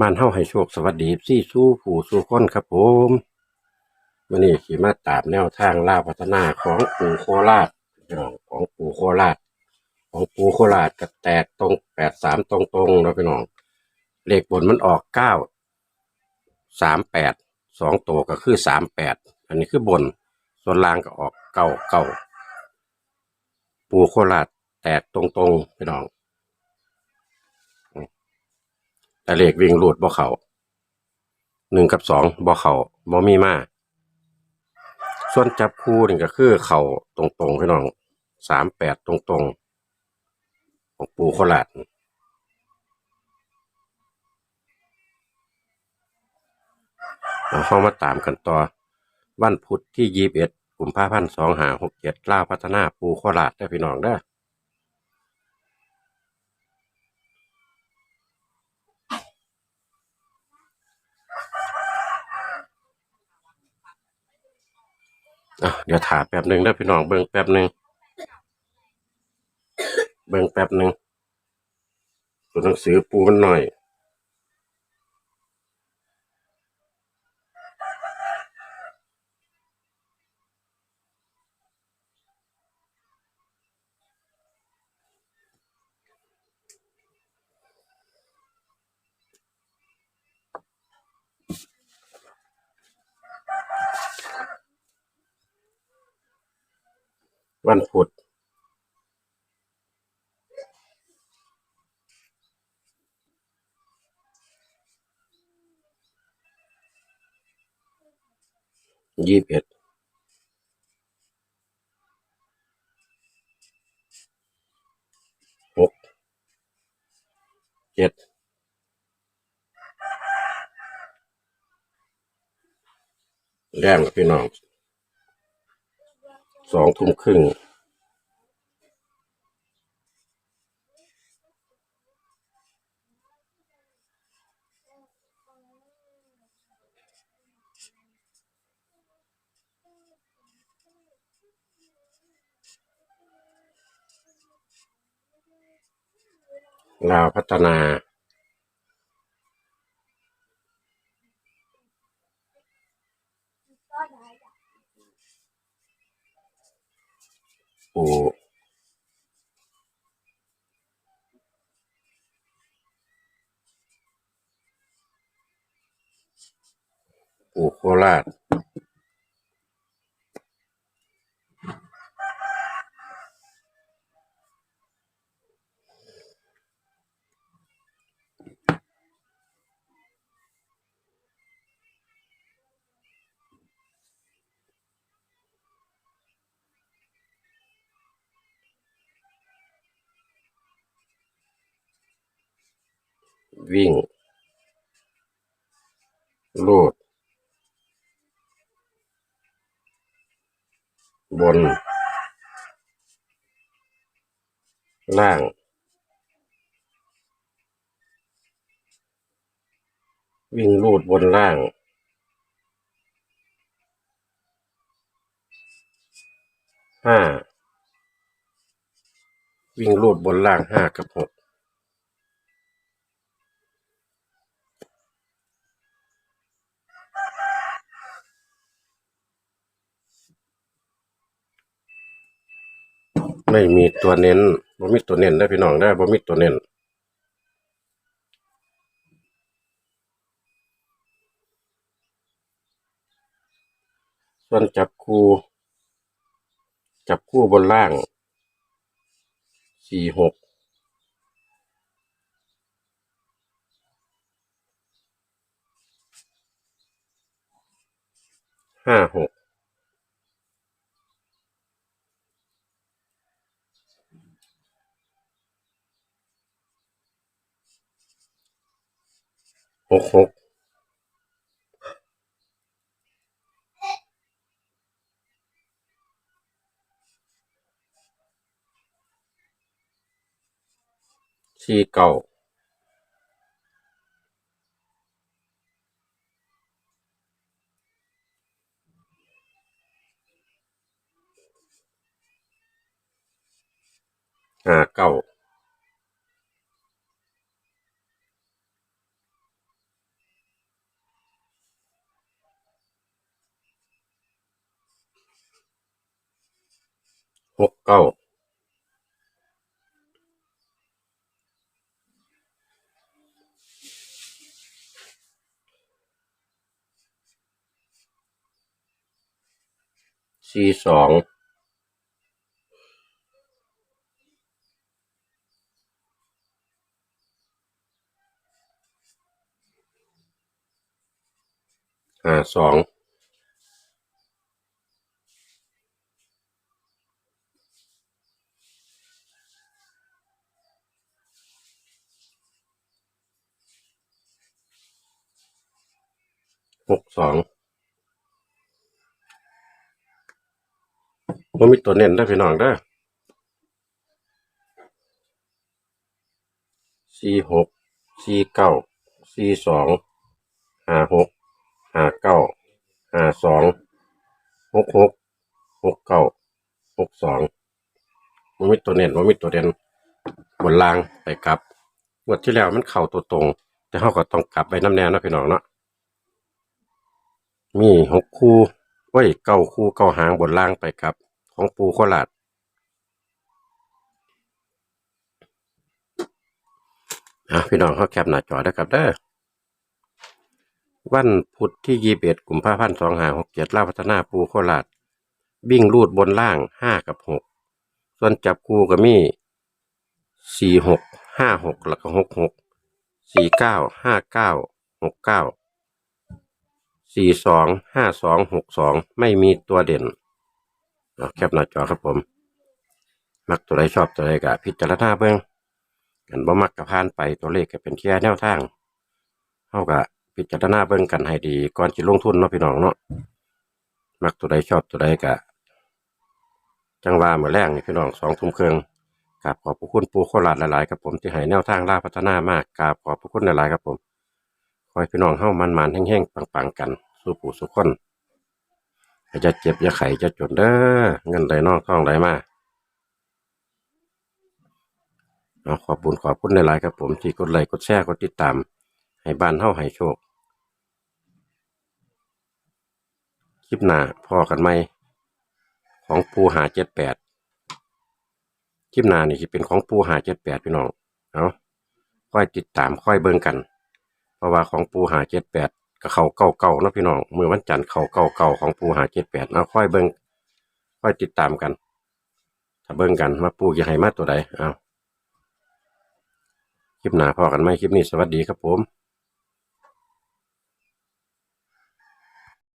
บ้านเฮาให้โชคสวัสดีซี่สู้ผู้สู้คนครับผมวันนี้ขี่มาตามแนวทางล่าพัฒนาของปู่โคราชของปู่โคราช ของปู่โคราชก็แตกตรงแปดสามตรงตรงๆแล้วพี่น้องเลขบนมันออกเก้าสามแปดสองตัวก็คือสามแปดอันนี้คือบนส่วนล่างก็ออกเก้าเก้าปู่โคราชแตกตรงตรงๆพี่น้อง แต่เลขวิ่งรูดบ่เขาหนึ่งกับสองบ่เขาบ่มีมาส่วนจับคู่นี่ก็คือเข่าตรงๆพี่น้องสามแปดตรงๆ ของปูโคราชเอาเข้ามาตามกันต่อ วันพุธที่ยี่สิบเอ็ดกุมภาพันธ์สองหาหกเจ็ดล่าพัฒนาปูโคราชได้พี่น้องเด้ อะเดี๋ยวถาแป๊บหนึ่งได้พี่น้องเบิ่งแป๊บหนึ่งเบิ่งแป๊บหนึ่งตัวหนังสือปูมันหน่อย วันพุธยี่สิบเอ็ดหกเจ็ดแรงพี่น้องสองทุ่มครึ่ง ลาวพัฒนาปูปูโคราช วิ่งลูดบน ล่าง วิ่งลูดบนล่าง ห้า วิ่งลูดบนล่างห้ากับหก ไม่มีตัวเน้นบ่มีตัวเน้นได้พี่น้องได้บ่มีตัวเน้นส่วนจับคู่จับคู่บนล่างสี่หกห้าหก หกหกสี่เก้าห้าเก้า หกเก้าสี่สองห้าสอง สองมันมีตัวเน้นได้พี่น้องเด้สี่หกสี่เก้าสี่สองห้าหกห้าเก้าห้าสองหกหกหกเก้าหกสองมันมีตัวเน้นมันมีตัวเด่นบนล่างไปกลับงวดที่แล้วมันเข่าตัวตรง แต่เขาก็ต้องกลับไปน้ำแน่นะพี่น้องเนาะ มีหกคู่ไว้เก้าคู่เก้าหางบนล่างไปกลับ ของปูโคราชอะพี่น้องเขาแคปหน้าจอได้ครับเด้อวันพุธที่ยี่สิบเอ็ดกุมภาพันธ์สองห้าหกเจ็ดล่าพัฒนาปูโคราชวิ่งรูดบนล่างห้ากับหกส่วนจับคู่ก็มีสี่หกห้าหกแล้วก็หกหกสี่เก้าห้าเก้าหกเก้า สี่สองห้าสองหกสองไม่มีตัวเด่นเอาแคปหน้าจอครับผม มักตัวใดชอบตัวใดก็พิจารณาเบิ่งกันบ่มักก็ผ่านไปตัวเลขก็เป็นแค่แนวทางเฮาก็พิจารณาเบิ่งกันให้ดีก่อนสิลงทุนเนาะพี่น้องเนาะมักตัวใดชอบตัวใดก็จังว่ามื้อแรงนี่พี่น้องสองทุ่มครึ่งกราบขอบพระคุณปูโคราชหลายๆครับผมที่ให้แนวทางล่าพัฒนามากกราบขอบพระคุณหลายๆครับผม ขอให้พี่น้องเฮามันๆแห้งๆปังๆกัน สู้ผู้สุขคนจะเจ็บอย่าไข้จะจนเด้อเงินใดนอกทองใดมาเอาขอบคุญขอบคุณในหลายๆครับผมที่กดไลค์กดแชร์กดติดตาม ให้บ้านเฮาให้โชค คลิปหน้าพ่อกันไหมของปูหาเจ็ดแปดคลิปหน้านี่สิเป็นของปูหาเจ็ดแปดพี่น้องเอาค่อยติดตามค่อยเบิ่งกัน ราะว่าของปูหาเจ็ดแปดกับเขาเก่าเก่าๆเนาะพี่น้องมือวันจันทร์เขาเก่าเก่าๆของปูหาเจ็ดแปดเอาค่อยเบิ้งค่อยติดตามกัน ถ้าเบิ้งกันว่าปูจะให้มาตัวใดเอาคลิปหนาพอกันไหมคลิปนี้สวัสดีครับผม